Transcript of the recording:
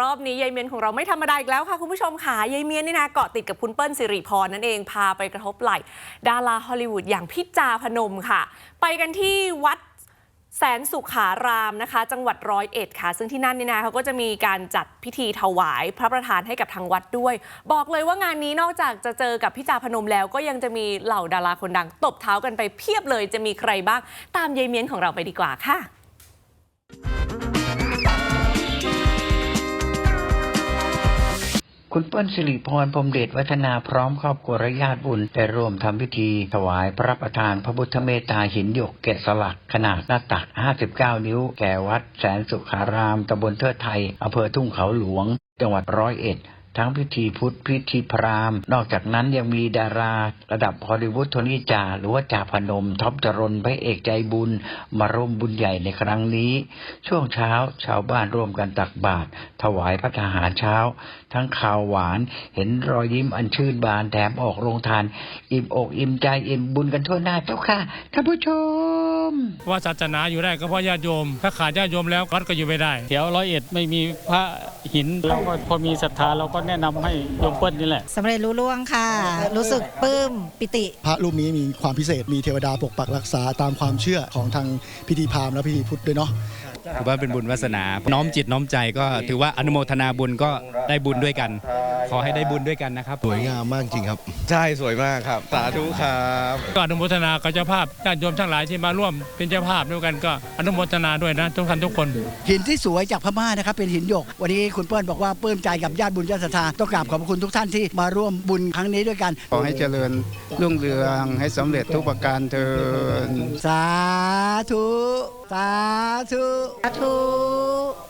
รอบนี้ยายเมียนของเราไม่ธรรมดาอีกแล้วค่ะคุณผู้ชมค่ะยายเมียนนี่นะเกาะติดกับคุณเปิ้ลสิริพรนั่นเองพาไปกระทบไหล่ดาราฮอลลีวูดอย่างพี่จาพนมค่ะ ไปกันที่วัดแสนสุขารามนะคะ จังหวัดร้อยเอ็ดค่ะ ซึ่งที่นั่นนี่นะเขาก็จะมีการจัดพิธีถวายพระประธานให้กับทางวัดด้วย บอกเลยว่างานนี้นอกจากจะเจอกับพี่จาพนมแล้ว ก็ยังจะมีเหล่าดาราคนดัง ตบเท้ากันไปเพียบเลยจะมีใครบ้าง ตามยายเมียนของเราไปดีกว่าค่ะ คุณเปิ้ลสิริพรพรมเดชวัฒนาพร้อมครอบครัวและญาติบุญได้ร่วมทำพิธี ถวายพระประธานพระพุทธเมตตาหินหยกแกะสลักขนาดหน้าตัก 59 นิ้ว แก่วัดแสนสุขารามตำบลเทิดไทยอำเภอทุ่งเขาหลวง จังหวัดร้อยเอ็ด ทั้งพิธีพุทธพิธีพราหมณ์ นอกจากนั้นยังมีดาราระดับฮอลลีวูดโทนี่จาหรือว่าจ่าพนมท็อปจรนพระเอกใจบุญ มาร่วมบุญใหญ่ในครั้งนี้ ช่วงเช้าชาวบ้านร่วมกันตักบาตรถวายพระทหารเช้า ทั้งข่าวหวานเห็นรอยยิ้มอันชื่นบานแถมออกโรงทาน อิ่มอกอิ่มใจอิ่มบุญกันทั่วหน้าเจ้าค่ะท่านผู้ชม ว่าศาสนาอยู่ได้ก็เพราะญาติโยม ถ้าขาดญาติโยมแล้ววัดก็อยู่ไม่ได้แถวร้อยเอ็ดไม่มีพระหินเราก็พอมีศรัทธาเราก็แนะนำให้โยมเปิ้ลนี่แหละสำเร็จรู้ล่วงค่ะ รู้สึกปลื้มปิติ พระรูปนี้มีความพิเศษมีเทวดาปกปักรักษาตามความเชื่อของทางพิธีพราหมณ์และพิธีพุทธด้วยเนาะ ถือว่าเป็นบุญวาสนา น้อมจิตน้อมใจก็ถือว่าอนุโมทนาบุญก็ได้บุญด้วยกัน ขอให้ได้บุญด้วยกันนะครับ สวยงามมากจริงครับ ใช่สวยมากครับ สาธุครับก็อนุโมทนากับเจ้าภาพญาติโยมทั้งหลายที่มาร่วมเป็นเจ้าภาพด้วยกันก็อนุโมทนาด้วยนะทุกท่านทุกคน หินที่สวยจากพม่านะครับเป็นหินหยก วันนี้คุณเปิ้ลบอกว่าปลื้มใจกับญาติบุญญาติศรัทธาต้องกราบขอบพระคุณทุกท่านที่มาร่วมบุญครั้งนี้ด้วยกัน ขอให้เจริญรุ่งเรืองให้สำเร็จทุกประการเถิดสาธุ สาธุ สาธุ